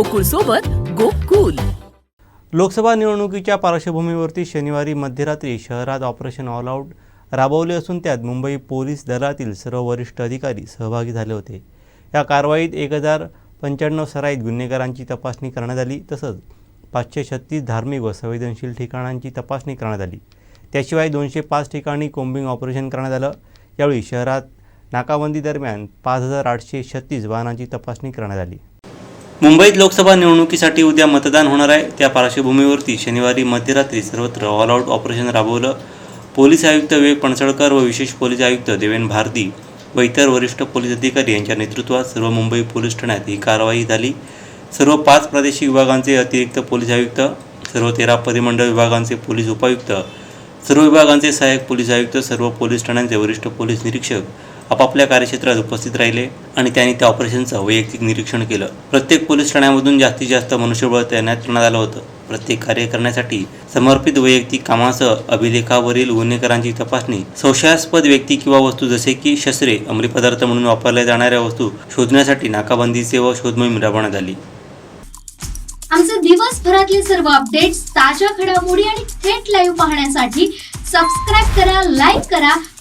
गोकुळ सोबत गोकुल. लोकसभा निवडणुकीच्या पार्श्वभूमीवरती शनिवारी मध्यरात्री शहरात ऑपरेशन ऑल आऊट राबवले असून त्यात मुंबई पोलीस दलातील सर्व वरिष्ठ अधिकारी सहभागी झाले होते. या कारवाईत एक हजार पंच्याण्णव सराईत गुन्हेगारांची तपासणी करण्यात आली तसंच पाचशे छत्तीस धार्मिक व संवेदनशील ठिकाणांची तपासणी करण्यात आली. त्याशिवाय दोनशे पाच ठिकाणी कोम्बिंग ऑपरेशन करण्यात आलं. यावेळी शहरात नाकाबंदी दरम्यान पाच हजार आठशे छत्तीस वाहनांची तपासणी करण्यात आली. मुंबईत लोकसभा निवडणुकीसाठी उद्या मतदान होणार आहे. त्या पार्श्वभूमीवरती शनिवारी मध्यरात्री सर्वत्र ऑलआउट ऑपरेशन राबवलं. पोलीस आयुक्त विवेक पणसळकर व विशेष पोलीस आयुक्त देवेन भारती व इतर वरिष्ठ पोलीस अधिकारी यांच्या नेतृत्वात सर्व मुंबई पोलीस ठाण्यात ही कारवाई झाली. सर्व पाच प्रादेशिक विभागांचे अतिरिक्त पोलीस आयुक्त सर्व तेरा परिमंडळ विभागांचे पोलीस उपायुक्त सर्व विभागांचे सहाय्यक पोलीस आयुक्त सर्व पोलीस ठाण्यांचे वरिष्ठ पोलीस निरीक्षक आपापल्या कार्यक्षेत्रात उपस्थित राहिले आणि त्यांनी त्या ऑपरेशनचं वैयक्तिक निरीक्षण केलं. प्रत्येक पोलीस ठाण्यामधून जास्तीत जास्त मनुष्यबळ तैनात करण्यात आलं होतं. प्रत्येक कार्य करण्यासाठी समर्पित वैयक्तिक कामासह अभिलेखावरील गुन्हेगारांची तपासणी संशयास्पद व्यक्ती किंवा वस्तू जसे की शस्त्रे अंमली पदार्थ म्हणून वापरल्या जाणाऱ्या वस्तू शोधण्यासाठी नाकाबंदीचे व शोधमोहीम राबवण्यात आली. आमचे दिवसभरातले सर्व अपडेट्स ताज्या घडामोडी आणि थेट लाईव्ह पाहण्यासाठी सबस्क्राईब करा लाईक करा